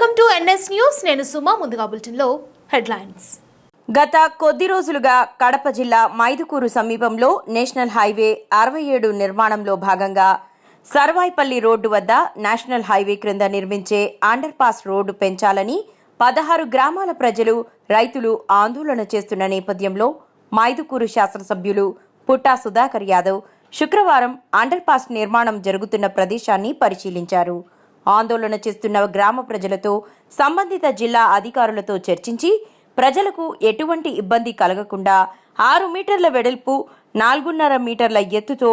Welcome to NS news. నేను సుమా ముందుగా బులెటిన్లో హెడ్లైన్స్. గత కొద్ది రోజులుగా కడప జిల్లా మైదుకూరు సమీపంలో నేషనల్ హైవే అరవై ఏడు నిర్మాణంలో భాగంగా సర్వాయిపల్లి రోడ్డు వద్ద నేషనల్ హైవే క్రింద నిర్మించే అండర్పాస్ రోడ్డు పెంచాలని పదహారు గ్రామాల ప్రజలు రైతులు ఆందోళన చేస్తున్న నేపథ్యంలో మైదుకూరు శాసనసభ్యులు పుట్టా సుధాకర్ యాదవ్ శుక్రవారం అండర్పాస్ నిర్మాణం జరుగుతున్న ప్రదేశాన్ని పరిశీలించారు. ఆందోళన చేస్తున్న గ్రామ ప్రజలతో సంబంధిత జిల్లా అధికారులతో చర్చించి ప్రజలకు ఎటువంటి ఇబ్బంది కలగకుండా ఆరు మీటర్ల వెడల్పు నాలుగున్నర మీటర్ల ఎత్తుతో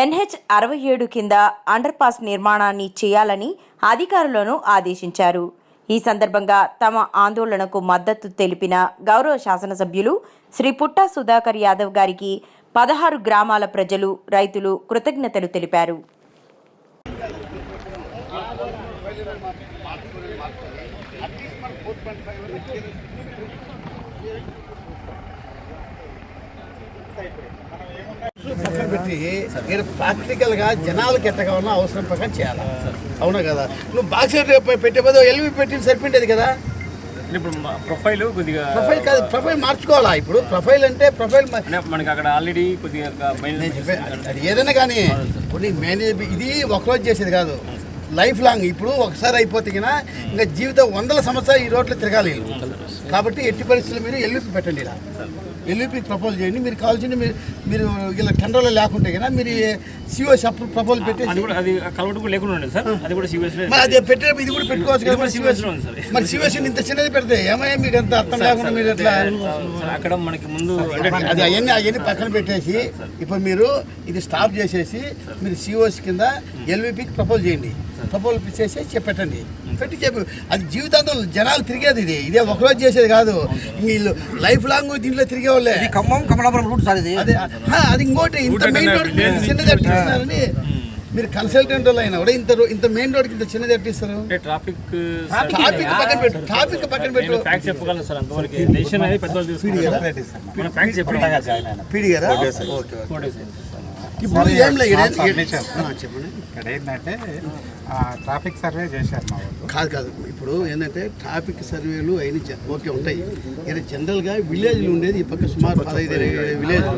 ఎన్హెచ్ అరవై ఏడు కింద అండర్పాస్ నిర్మాణాన్ని చేయాలని అధికారులను ఆదేశించారు. ఈ సందర్భంగా తమ ఆందోళనకు మద్దతు తెలిపిన గౌరవ శాసనసభ్యులు శ్రీ పుట్టా సుధాకర్ యాదవ్ గారికి పదహారు గ్రామాల ప్రజలు రైతులు కృతజ్ఞతలు తెలిపారు. పక్కన పెట్టి మీరు ప్రాక్టికల్గా జనాలకు అవసరం ప్రకారం చేయాలి? అవునా కదా? నువ్వు బాక్స్ పెట్టే బదులు ఎల్వి పెట్టి సరిపోయింది కదా? ఇప్పుడు ప్రొఫైల్ కొద్దిగా ప్రొఫైల్ కాదు ప్రొఫైల్ మార్చుకోవాలా ఇప్పుడు? ప్రొఫైల్ అంటే ప్రొఫైల్ మనకి అక్కడ ఆల్రెడీ కొద్దిగా ఏదైనా కానీ కొన్ని మేనేజ్ ఇది ఒకరోజు చేసేది కాదు. లైఫ్ లాంగ్ ఇప్పుడు ఒకసారి అయిపోతే గినా ఇంకా జీవితం వందల సంవత్సరాలు ఈ రోడ్లో తిరగాలి. కాబట్టి ఎట్టి పరిస్థితుల్లో మీరు ఎల్విపి పెట్టండి ఇలా. ఎల్విపి ప్రపోజ్ చేయండి. మీరు కావాల్సింది మీరు మీరు ఇలా టెండర్లో లేకుంటే కన్నా మీరు సిఓసి అప్పుడు ప్రపోజ్ పెట్టేసి కూడా అది కలవటు కూడా లేకుండా సార్. అది కూడా సివిఎస్ మరి అది పెట్టేటప్పుడు ఇది కూడా పెట్టుకోవచ్చు కదా మరి సార్. మరి ఇంత చిన్నది పెడితే ఏమయ్యా మీకు అంత అర్థం లేకుండా మీరు ఎట్లా అక్కడ మనకి ముందు అది అవన్నీ అవన్నీ పక్కన పెట్టేసి ఇప్పుడు మీరు ఇది స్టాప్ చేసేసి మీరు సిఓసి కింద ఎల్విపికి ప్రపోజ్ చేయండి. ప్రపోజ్ చేసి చెప్పి పెట్టండి పెట్టి చెప్పు. అది జీవితాంతం జనాలు తిరిగేది ఇది. ఇదే ఒకరోజు చేసేది కాదు. వీళ్ళు లైఫ్ లాంగ్ దీంట్లో తిరిగే వాళ్ళే ఖమ్మం కమలాపురం రూట్ సార్ ఇది. అదే ఆ, అది ఇంకోటి ఇంత మెయిన్ రోడ్ చిన్నది అట్టిస్తున్నారని మీరు కన్సల్టెంట్ వాళ్ళు అయినా కూడా ఇంత రో- ఇంత మెయిన్ రోడ్కి ఇంత చిన్నది అట్టిస్తారు? అంటే ట్రాఫిక్ ట్రాఫిక్ పక్కన పెట్టు ట్రాఫిక్ పక్కన పెట్టు. నేను ఫ్యాక్స్ చెప్పగలను సార్ అంతవరకు. డెసిషన్ అనేది పెద్దవాళ్ళు తీసుకుంటారు. మన ఫ్యాక్స్ చెప్పడం పీడి గారా? ఓకే ఓకే ఇప్పుడు ఏం లేదు చెప్పండి. ఇక్కడ ఏంటంటే ట్రాఫిక్ సర్వే చేశారు మా వాళ్ళు. కాదు కాదు. ఇప్పుడు ఏంటంటే ట్రాఫిక్ సర్వేలు అయిన ఓకే ఉంటాయి. ఇక్కడ జనరల్గా విలేజ్లు ఉండేది ఈ పక్క సుమారు పదహైదు విలేజ్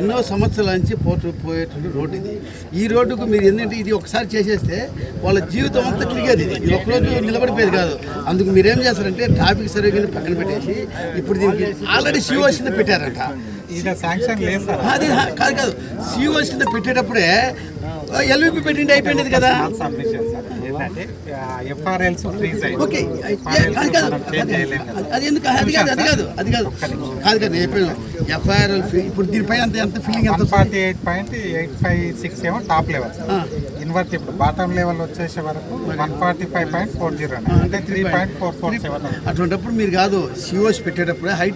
ఎన్నో సంవత్సరాల నుంచి పోటు పోయేటువంటి రోడ్డు ఇది. ఈ రోడ్డుకు మీరు ఏంటంటే ఇది ఒకసారి చేసేస్తే వాళ్ళ జీవితం అంతా తిరిగేది ఇది. ఒకరోజు నిలబడిపోయేది కాదు. అందుకు మీరు ఏం చేస్తారంటే ట్రాఫిక్ సర్వే పక్కన పెట్టేసి ఇప్పుడు దీనికి ఆల్రెడీ కింద పెట్టారంట. అది కాదు కాదు. సిఓస్ కింద పెట్టేటప్పుడే ఎల్విపి పెట్టిండి అయిపోయింది కదా? ఓకే. అది ఎందుకు? అది కాదు అది కాదు అది కాదు. కాదు కాదు చెప్పాను ఎఫ్ఐఆర్ ఇప్పుడు దీనిపైన అంత ఎంత ఫీలింగ్ ఎంత forty eight point eight five six ఏమో టాప్ లెవెల్. ఇన్వర్ట్ ఇప్పుడు బాటమ్ లెవెల్ వచ్చేసే వరకు one forty five point four zero అంటే three point four four seven అటువంటిప్పుడు మీరు కాదు సిఓస్ పెట్టేటప్పుడు హైట్